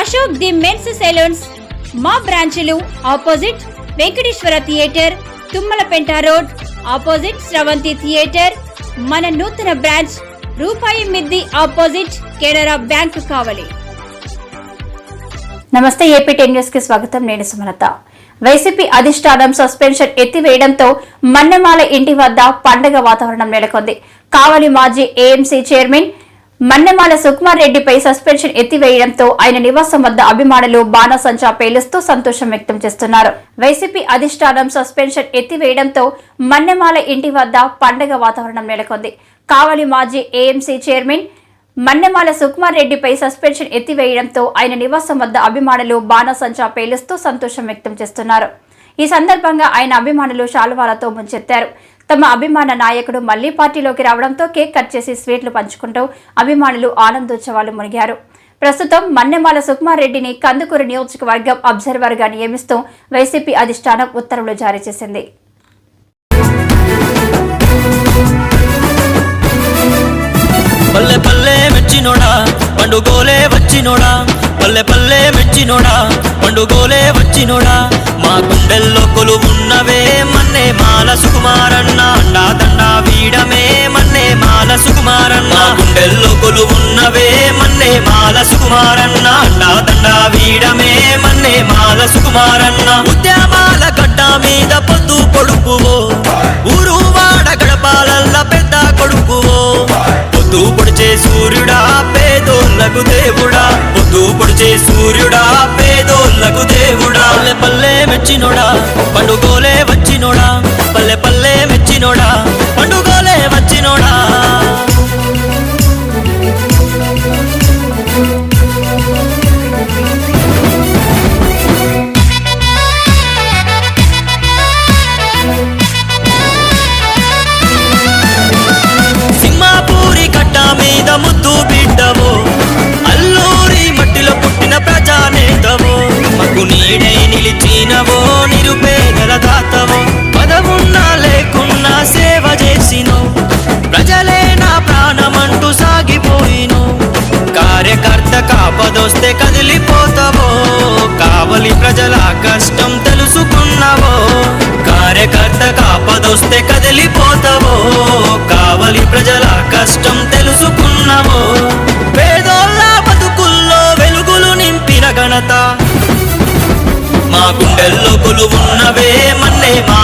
Ashok the men's salons మా బ్రాంచ్లు opposite Venkateswara theatre Tummalapenta road opposite Sravanthi theatre మన నూతన బ్రాంచ్ రూపాయి మిద్ది ఆపోజిట్ కెనరా బ్యాంక్ కావలి. నమస్తే ఏపీ టెన్ న్యూస్కి స్వాగతం. నేను సుమలత. వైసీపీ అధిష్టానం సస్పెన్షన్ ఎత్తివేయడంతో మన్నెమాల ఇంటి వద్ద పండగ వాతావరణం నెలకొంది. కావలి మాజీ ఏఎంసీ చైర్మన్ మన్నెమాల సుకుమార్ రెడ్డిపై సస్పెన్షన్ ఎత్తివేయడంతో ఆయన నివాసం వద్ద అభిమానులు బాణసంచా పేలుస్తూ సంతోషం వ్యక్తం చేస్తున్నారు. వైసీపీ అధిష్టానం సస్పెన్షన్ ఎత్తివేయడంతో మన్నెమాల ఇంటి వద్ద పండగ వాతావరణం నెలకొంది. కావలి మాజీ ఏఎంసీ చైర్మన్ మన్నెమాల సుకుమార్ రెడ్డిపై సస్పెన్షన్ ఎత్తివేయడంతో ఆయన నివాసం వద్ద అభిమానులు బాణసంచా పేలుస్తూ సంతోషం వ్యక్తం చేస్తున్నారు. ఈ సందర్భంగా ఆయన అభిమానులు శాలువాలతో ముంచెత్తారు. తమ అభిమాన నాయకుడు మళ్ళీ పార్టీలోకి రావడంతో కేక్ కట్ చేసి స్వీట్లు పంచుకుంటూ అభిమానులు ఆనందోత్సవాలు మునిగారు. ప్రస్తుతం మన్నెమాల సుకుమార్ రెడ్డిని కందుకూరు నియోజకవర్గం అబ్జర్వర్గా నియమిస్తూ వైసీపీ అధిష్టానం ఉత్తర్వులు జారీ చేసింది. పల్లె పల్లె మెచ్చినోడా పండుగోలే వచ్చినోడా. పల్లె పల్లె మెచ్చినోడా పండుగోలే వచ్చినోడా. మా గుండెల్లో కొలువున్నవే మన్నే మా సుకుమారన్న అండా వీడమే మన్నే మాల సుకుమారన్న. మా గుండెల్లో కొలువున్నవే మన్నే మాల సుకుమారన్న. అండా వీడమే మన్నే మాల సుకుమారన్న. ఉద్యమాల గడ్డ మీద పొద్దు పొడుపువో. ఊరు వాడ గడపాలల్ల పెద్ద కొడుకువో. పొద్దు పొడిచే సూర్యుడా పేదోళ్ళకు దేవుడా. పొద్దు పొడిచే సూర్యుడా పేదోళ్ళకు దేవుడా. పల్లె పల్లె మెచ్చినోడా పండుగోలే వచ్చినోడా. వచ్చినోడా? పండుగోలే వచ్చినోడా? సింహాపూరి కట్ట మీద ముద్దు బిడ్డవో అల్లూరి మట్టిలో పుట్టిన ప్రజానేతవో మగు నీడై నిలిచినవో నిరుపేదల ఆపదొస్తే కదిలిపోతావో? కావలి ప్రజల కష్టం తెలుసుకున్నావో? కార్యకర్త కాపదొస్తే కదిలిపోతావో? కావలి ప్రజల కష్టం తెలుసుకున్నావో? పేదోళ్ళ బతుకుల్లో వెలుగులు నింపిన ఘనత. మా గుండెల్లో కొలువున్నవే మన్నే మా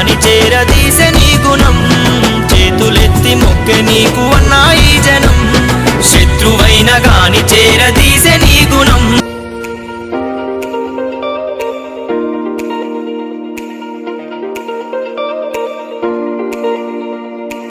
ராணி